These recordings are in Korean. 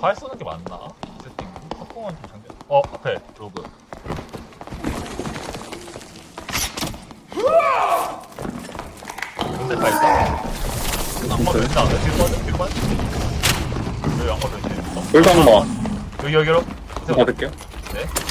활 쏘는 게 맞나? 세팅. 팝콘은 좀 장전. 어, 앞에 로그. 근데 다 있다. 변신 안 돼? 뒤로 빠져? 뒤로 빠져? 여기 악마 변신 있어? 꿀당마 여기, 여기로? 받을게요. 네.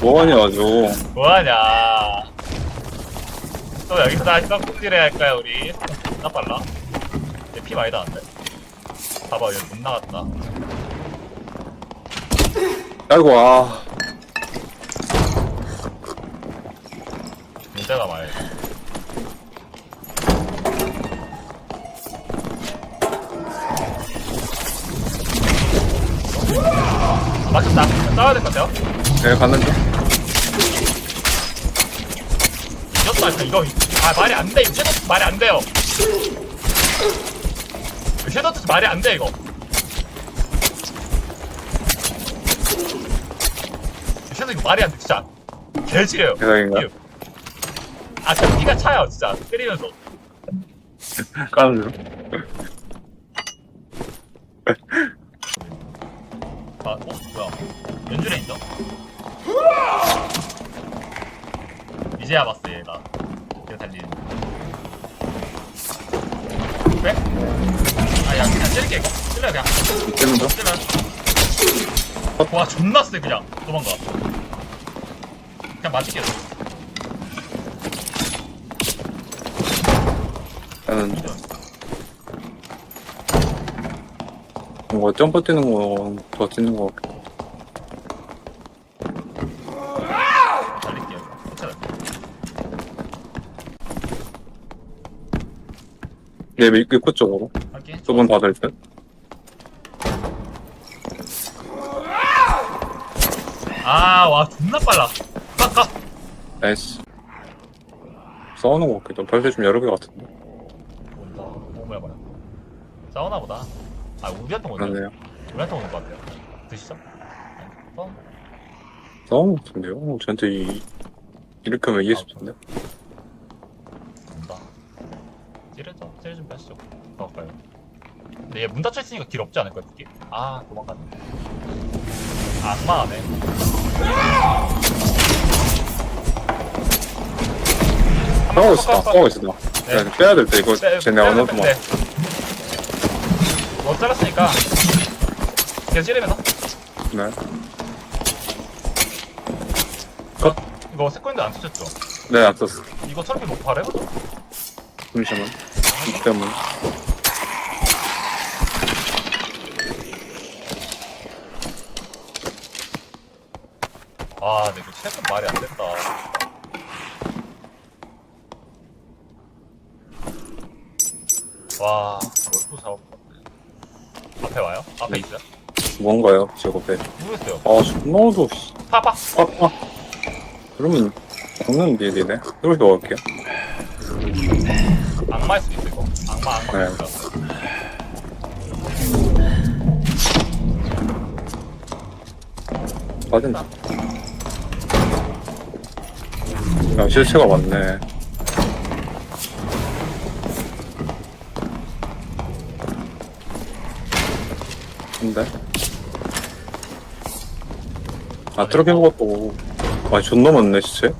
뭐하냐 아주. 뭐하냐. 또 여기서 다시 떡국질해 할까요, 우리? 나 빨라. 얘피 많이 나는데. 봐봐, 얘못 나갔다. 아이고 아. 문제가 많이. 아, 막혔다. 싸워야 될 것 같아요. 네 갔는데. 이것도 아니야, 이거. 아, 말이 안 돼. 이거 섀도우 말이 안 돼요. 섀도우 말이 안 돼, 이거. 섀도우 이거 말이 안 돼, 진짜. 개지려요. 대박인가? 아, 진짜 피가 차요, 진짜. 때리면서. 까는 중. 아, 어? 뭐야. 연준에 있어? 이제야 봤어. 얘가 왜? 아, 야, 그냥 찌를게, 이거. 찔러, 그냥. 거? 찔러. 와, 존나 세, 그냥. 도망가. 그냥 맞을게. 나는 뭔가 점프 뛰는 거 더 뛰는 거 같고. 달릴게요. 괜찮아. 내 입구 쪽으로. 번 받을 듯. 아, 와, 존나 빨라. 가, 가. 나이스. 싸우는 거 같기도. 벌써 좀 여러 개 같은데. 온다. 어, 뭐야, 뭐야. 싸우나 보다. 아, 우리한테 오는 그러네요. 우리한테 오는 것 같아요. 드시죠? 네. 어? 싸우는 거 같은데요? 어, 저한테 이, 이렇게 하면 수 없는데? 온다. 찌르죠. 찌르 좀 하시죠. 더 가까이. 근데 얘 문 닫혀 있으니까 길 없지 않을까, 느낌? 아, 도망갔네. 아, 악마하네. 싸우고 있어, 싸우고 있어, 나. 네. 네. 빼야 될 때, 이거, 쟤네 어느 동안. 못 잘랐으니까 계속 찌르면서 네. 이거 세컨드 안 쓰셨죠? 네, 안 썼어. 이거 뭐 바로 해보죠? 잠시만. 이 때문에. 아 근데 이거 최근 말이 안 된다 와것 같네 앞에 와요? 앞에 네. 있어요? 뭔가요, 배. 모르겠어요 아, 씨. 파파 아, 아. 그러면, 죽는 일이네. 이렇게 먹을게요. 악마일 수도 있어 이 거 악마 악마 네. 빠진다. 야, 실체가 많네. 근데? 아, 트럭인 것도. 아, 존나 많네, 시체.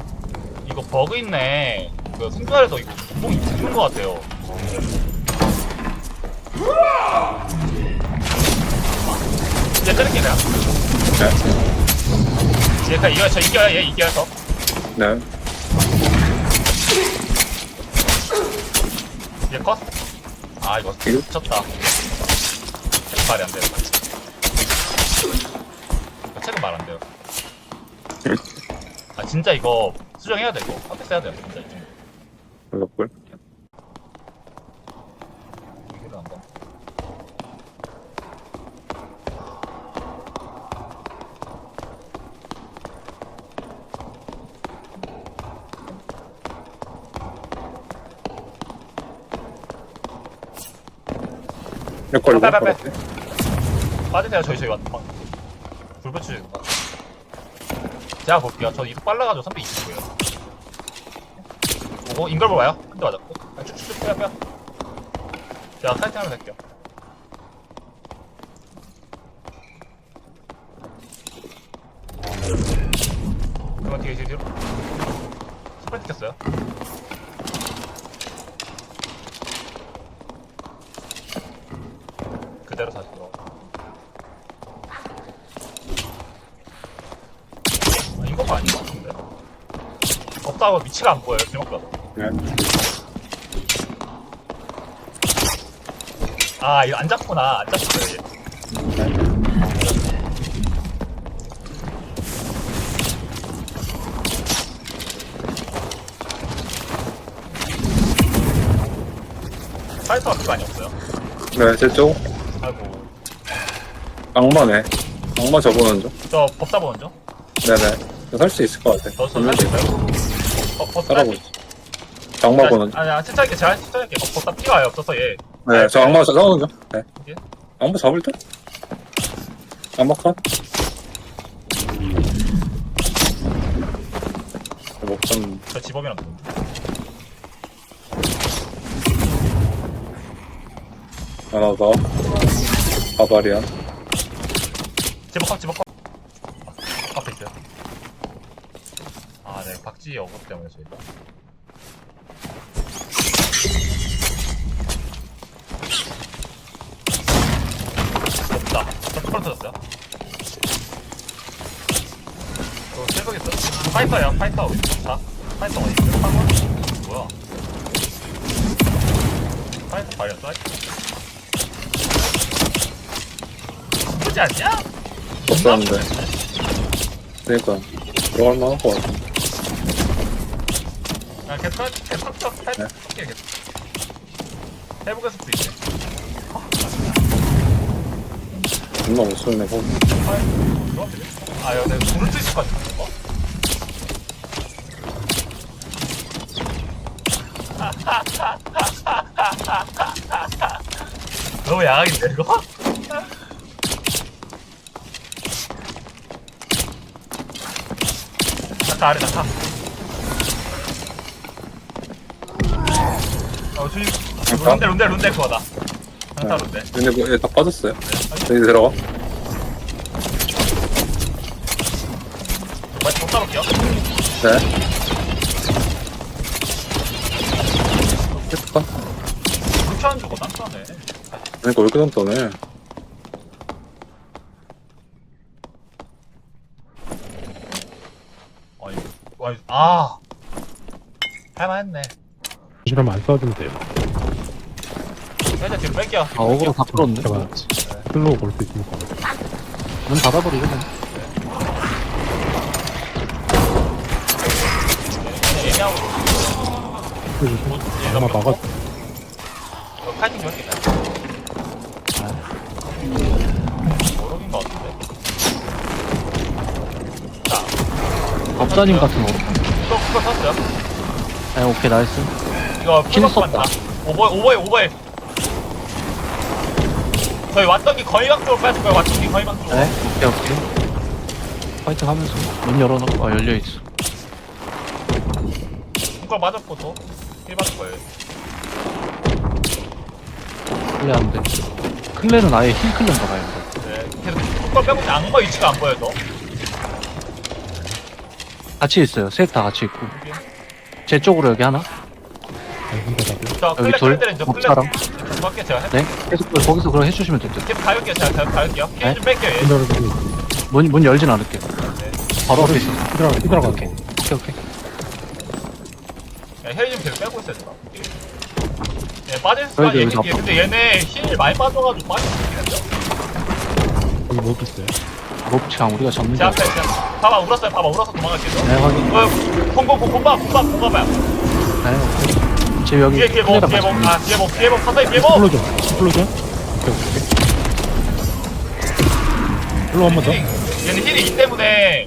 이거 버그 있네 그 생존에서 이거 구멍이 죽는 것 같아요 끊을게 그냥 네. 얘가 이겨 저 이겨야 얘 이겨서 네. 얘 컷? 아 이거 이거? 미쳤다 말이 안 돼요 이거 책은 말 안 돼요 아 진짜 이거 수정해야 돼 이거 컨텐츠 해야 돼 진짜 이거는 안 돼. 내 걸고. 빨리, 빨리, 그렇게. 빠지세요 저희 저희 왔다 불배추 제가 볼게요. 저 이속 빨라가지고 320고요. 오고 인걸볼 와요? 한대 맞았고. 아, 쭉쭉쭉 빼요 빼요. 제가 사이트 하면 될게요 그대로 다시 들어가. 아, 이거 아닌 것 같은데. 없다고 위치가 안 보여요 제목보다. 네. 아 이거 안 잡구나. 안 잡구나 얘. 파이터가 그거 많이 없어요? 네, 제쪽. 아이고 악마네. 악마 중. 저 법사 보는 중? 네네. 살수 있을 것 같아. 저, 저 살수 있어요? 어, 법사. 저 악마 보는 중. 아니, 아니, 추천할게, 제가 추천할게. 어, 법사 피가 없어서 얘. 네, 저 악마 저 싸우는 중. 네. 이게? 악마 잡을 듯? 악마 컷? 목좀 저 좀. 하나 더. 바바리안. 지범, 지범. 앞에 있어요. 아, 네, 박지 어거 때문에 저희가. 없다. 저 프로 터졌어요. 저 새벽 있어. 파이터야, 파이터 어디 파이터 어디 있어? 파이터? 뭐야? 파이터 발렸어? 나쁘지 않냐? 없었는데. 그니까. 들어갈 만한 것 같아. 아, 계속, 계속, 네. 계속, 계속. 해보겠을 수도 있네. 존나 못 쏘네, 거 아, 야, 내가 불을 뜰것 같은데, 이거? 너무 야각인데, 이거? 나 타, 아래, 나타. 어, 주임. 룬데, 룬데, 룬데, 그거다. 나타, 룬데. 근데 뭐, 얘다 빠졌어요. 여기 들어가. 빨리 못 따볼게요. 네. 됐다. 그렇게 안 주고 딴딴해. 그러니까 왜 이렇게 단단해? 아니, 아. 할만했네. 이러면 안 써도 돼요. 살짝 뒤로 뺄게요. 아, 어그로 다 풀었네. 제가 슬로우 걸 수 있으니까. 문 닫아버리고. 그냥. 뭐, 아마 막아, 이거 파이팅. 모르긴 것 같은데. 법사님 같은 거. 또 그거 썼어요? 아, 오케이, 나이스. 이거 킬 풀버스만 썼다. 오버에, 오버에, 오버에. 저희 왔던 게 거의 각 쪽으로 빠질 거예요. 왔던 게 거의 각 쪽으로. 네, 오케이, 오케이. 파이팅 하면서. 문 열어놓고, 아, 열려있어. 이거 맞았고 또. 힐 받을 거예요. 클레 안 돼. 클레는 아예 힐 클레인가 봐요. 네. 계속 그걸 빼고 있는데 악마 위치가 안 보여서. 같이 있어요. 셋 다 같이 있고. 제 쪽으로 여기 하나? 저 여기 둘? 저 밖에 제가 해. 네? 계속 거기서 그럼 해주시면 될 듯. 계속 가볼게요. 제가 가볼게요. 네? 힐좀 뺄게요. 얘. 문, 문 열진 않을게요. 바로 앞에 있어. 흔들어 가고. 오케이, 오케이. 야, 헬좀 계속 빼고 있어야 된다. 예, 빠질 수가 얘 여기서 근데 얘네 힐 많이 빠져가지고 빠질 수 있겠죠? 여기 못 있어요. 롭치랑 우리가 잡는 제게 앞에 제 앞에. 봐봐 울었어요 봐봐 울어서 도망갈게요 네 확인 어 공공 공방 공방 공방봐요 네 오케이 지금 여기 뒤에 뒤에 뭐 뒤에. 뭐아 뒤에 뭐 뒤에 뭐 가까이 뒤에 뭐 풀로 줘. 풀로 줘. 오케이, 오케이. 풀로 한 번 더. 얘는 힐이 있기 때문에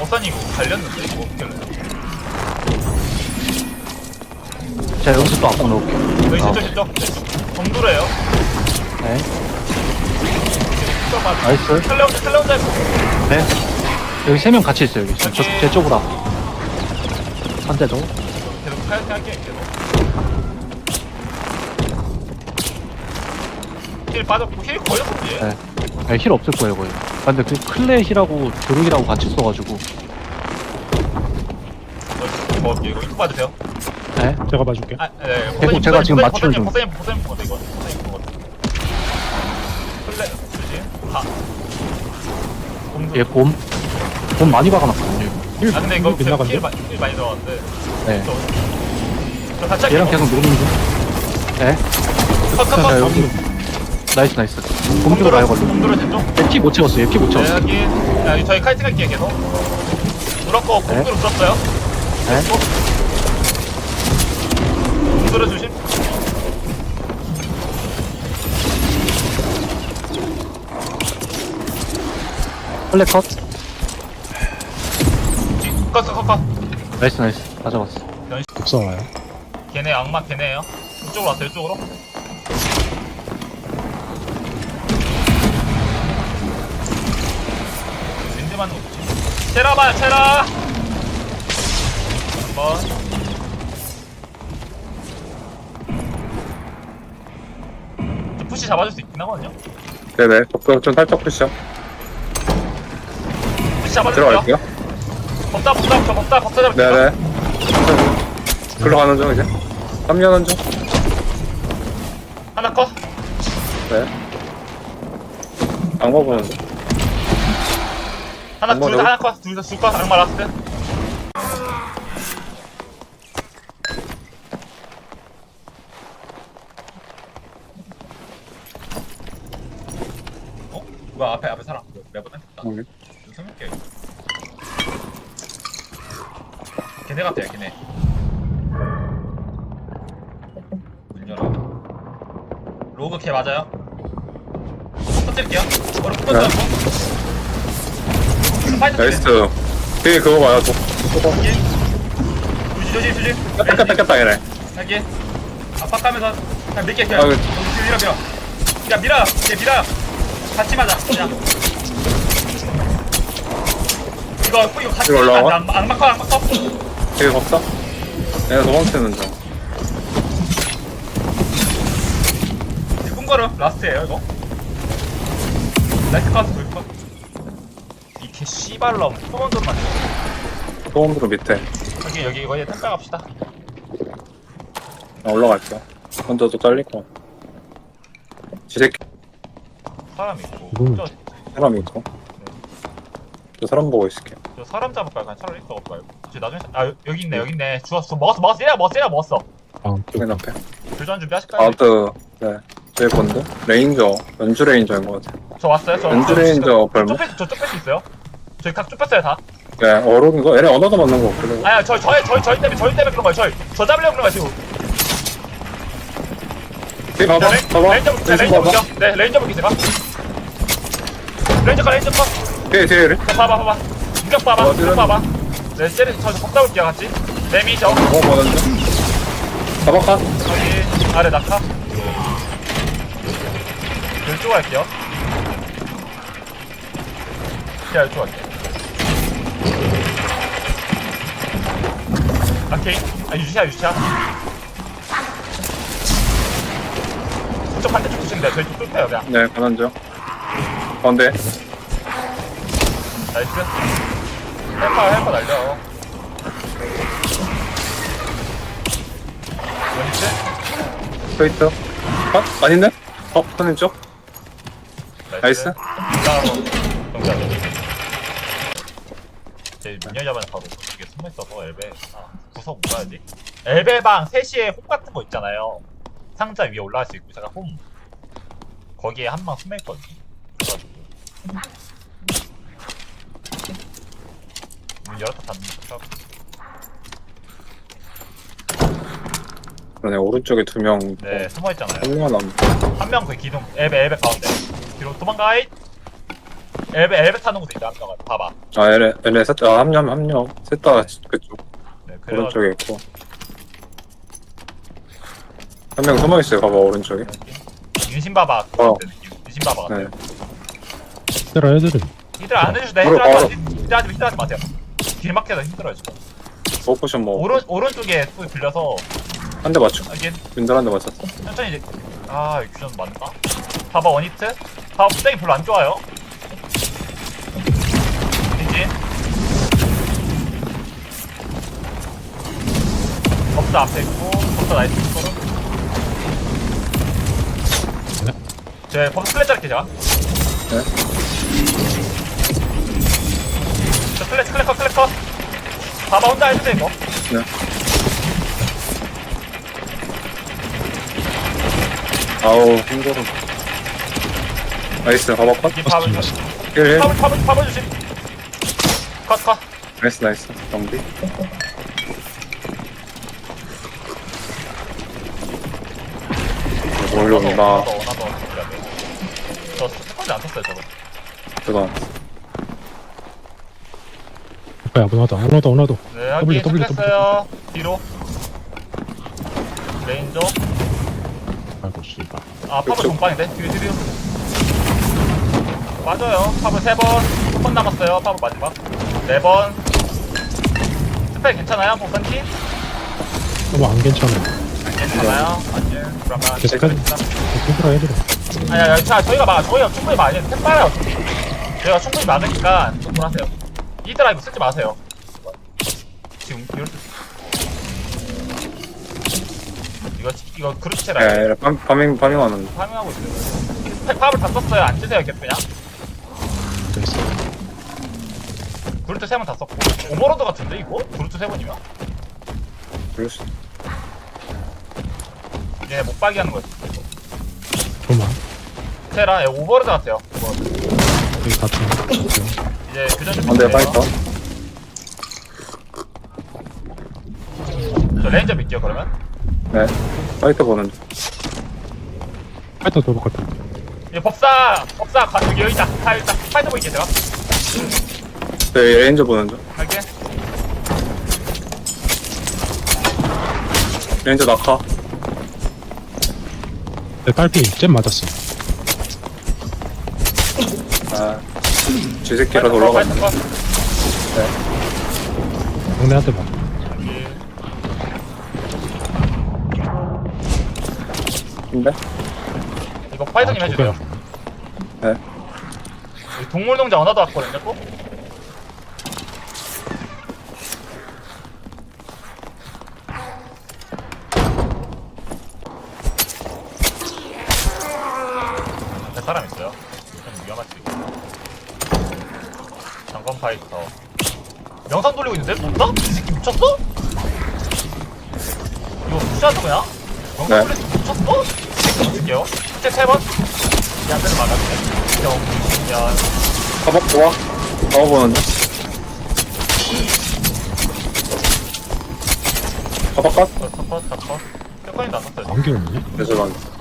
어사님 갈렸는데 이거 어떻게 할래 자 여기서 또 앞으로 넣을게요 여기 아, 저쪽 저쪽 저쪽 정도래요 네 아, 나이스 탈레 혼자 탈레 혼자 있고 네 여기 세 명 같이 있어요 여기 지금 저, 제 쪽으로 한대더 계속 카야팅 할게 계속 힐 빠졌고 힐 거의 없지 네. 네, 힐 없을 거예요 거의 아, 근데 그 클레 힐하고 드룩이라고 같이 써가지고 뭐 이거 이거 봐주세요 네 제가 봐줄게. 아, 네. 제가- 제가 지금 맞추는 중. 보세님, 보세님, 이거. 보세님, 얘 곰? 곰 많이 박아놨거든요 이거. 아, 근데 이거 빗 나간데? 힐 많이, 힐 많이 들어갔는데. 네 저, 저 얘랑. 계속 노는 중 네. 컷, 컷, 자, 컷. 여기 나이스 나이스 곰주로 가요 걸로 곰돌을 됐죠? 얘피못 채웠어요 얘피못 네, 채웠어 여기. 야, 여기 저희 카이팅 할게요, 계속. 물었고, 네. 곰돌을 물었어요. 네. 곰돌을 조심. 플레 컷 컷, 컷, 컷, 컷. 나이스 나이스 다 잡았어 독사 와요. 걔네 악마 걔네예요. 이쪽으로 왔어요, 이쪽으로. 윈드 맞는 거 좋지. 체라 봐요, 체라. 한번. 좀 푸시 잡아줄 수 있긴 하거든요. 네네. 좀, 좀 살짝 푸시죠. 잡아줄게요. 들어갈게요. 법사, 법사, 저 법사, 법사 잡을게요. 네네. 글로 가는 중, 이제. 3년은 중. 하나 컷. 네. 안 가보는데. 하나, 한번 둘다 더. 하나 컷. 둘 다, 둘 컷. 악마 라스트. 어? 앞에 앞에 사람 매번 했다 응. 좀 생각해 걔네 같아요 걔네. 문 열어. 로그 걔 맞아요? 폭 터뜨릴게요. 폭 터뜨려 파이터 나이스. 뒤에 그거 봐요, 또. 여기 조지 조지 조지 뺏겼다, 뺏겼다, 얘네. 여기. 압박하면서 그냥 밀게 그냥. 아, 그- 밀어 밀어. 야 밀어. 얘 밀어. 같이 맞아. 그냥 이거 이거 같이 이거 올라와? 맞아 악마 컷 악마 컷 뒤에 없다? 얘네 도망치는 중. 꿈거름 라스트예요 이거 나이스 컷불 컷. 이개 씨발럼 소원들만 소음으로 밑에. 여기 여기 이거 얘 템빼 갑시다 나또 잘릴 거. 지새끼 사람 있고 이거는 저, 사람이 있고. 저 사람 보고 있을게. 저 사람 잡을까요? 그냥 차라리 있어 말고 저 나중에 사- 아 여- 여기 있네 여기 있네 주웠어 먹었어 먹었어 얘야 먹었어 얘야 먹었어 아, 맨 앞에. 교전 준비하실까요? 아우트, 네. 저희 본드? 레인저. 연주 레인저인 것 같아요. 저 왔어요 저 연주. 레인저 별로? 좁힐 저 좁힐 수 있어요? 저희 각 좁혔어요 다 네, 어록인 거? 얘네 언어도 맞는 거 없거든. 아니야 저희 저희 저희 저희 때문에 저희 때문에 그런 거예요 저희 저 잡으려고 그런 거예요 지금 봐봐, 자, 레- 봐봐. 레인저. 볼게요 네 레인저 볼게요 제가 레인저 가 레인저 가 뒤에, 뒤에. 자, 봐봐 봐봐 무격 봐봐. 어, 무격 이런- 봐봐. 네 쟤를 저벅 잡을게요 같이. 레미저. 어, 중. 가볼까? 여기 아래 낙하. 이쪽 할게요. 자 이쪽 할게요. 오케이. 아 유시야 유시야. 저쪽 반대쪽 돼요. 저희 쪽 뚫혀요 그냥. 네, 중. 가운데. 나이스 헬파 헬파 날려 원히트 스트레이트. 어? 아닌데? 어, 선님 쪽? 나이스. 제 문열자만 바로 이게 숨어 있어서 엘베 아 구석 못 가야지 엘베방 3시에 홈 같은 거 있잖아요 상자 위에 올라갈 수 있고 제가 홈 거기에 한 방 숨어 있거든요 그래가지고 문 열었다 닫는 거 그러네 오른쪽에 두 명 네 숨어 있잖아요. 한명만 남한 명 그 기둥 엘베 엘베 가운데. 뒤로 도망가이. 엘베 엘베 타는 곳에 있다 한 명은 봐봐. 아 얘네 얘네 셋다 한명 한명. 셋다 그쪽. 네 그래가지고 오른쪽에 있고. 한 명 숨어 있어요 봐봐 오른쪽에. 윤신바바 어. 같은 느낌. 윤신바바 같아요 네 때라 애들은 히들 안 하지 마 하지 마 히들 하지 마세요 길 막혀서 힘들어요 지금. 포커션 뭐. 오른 오른쪽에 또 빌려서 한 대 맞춰. 이게 윈들 한대 맞췄어. 천천히 이제 아 규전 맞나? 봐봐 원히트. 봐봐 부장이 별로 안 좋아요. 인진. 법사 앞에 있고. 법사 나이스 있고 네. 제 법사 플랫 자를게 제가. 네. 저 플랫 클래커 클래커 봐봐 혼자 해주세요 이거. 네. 아우 힘들어. 나이스 봐봐 컷. 이 밥을 맞았어. 1 1 밥을 밥을 밥을 주심 컷 컷. 나이스 나이스. 정비. 올려온다. 돼저 스펀지 안 썼어요 저거. 그거 야 문화도 문화도 문화도 네, W, W, 체크했어요. 뒤로. 레인저. 아이고 씨발 아, 파브 그쪽. 동빵인데? 뒤로, 뒤로. 맞아요. 파브 세 번. 두번 남았어요. 파브 마지막. 네 번. 스펠 괜찮아요? 복선키? 너무 안 괜찮아 괜찮아요? 아니요. 그러면. 계속하지. 때라 애들은 아니, 아니, 자, 저희가 막, 저희가 충분히 택발아요, 어차피. 저희가 충분히 많으니까, 충분하세요. 이 드라이브 쓰지 마세요. 지금, 이럴 때. 이거, 이거 그루치라. 야, 야, 팜- 파밍 파밍 하는데 파밍하고 있어요. 팩 팝을 다 썼어요. 안 계속 그냥. 됐어 브루트 세번 다 썼고. 오버로드 같은데, 이거? 브루트 세 번이면? 그럴 수 얘네 못 빠기 하는 거였어. 조만 테라, 얘 오버로드 같아요. 오버로드. 여기 같은 이제 교전 좀 안돼 해주세요. 파이터 저 레인저 믿게요, 그러면. 네 파이터 보는 중 파이터 도로 같은 얘 법사, 법사, 가, 여기, 여기 있다. 다, 있다. 파이터 보이게, 제가. 네 레인저 보는 중 갈게. 레인저 낙하 내 딸피 잼 맞았어 아 파이터 컷, 올라가 파이터 컷. 동네한테 봐. 근데 이거 파이터님 아, 해주세요. 네 여기 동물 농장 언어도 왔거든요, 또? 앞에 사람 있어요. 좀 위험할 수 있고. 장관 파이터. 영상 돌리고 있는데? 뭔가? 이 새끼 미쳤어? 이거 무시하는 거야? 영상 네. 돌리고 미쳤어? 이 새끼 어떡해요? 스세 번? 이 안되는 막았네. 영 년. 가봐 좋아 가봐 보는 중 가봐 컷 컷, 컷, 컷, 컷. 세컨이 나섰어요. 안개 없네 죄송합니다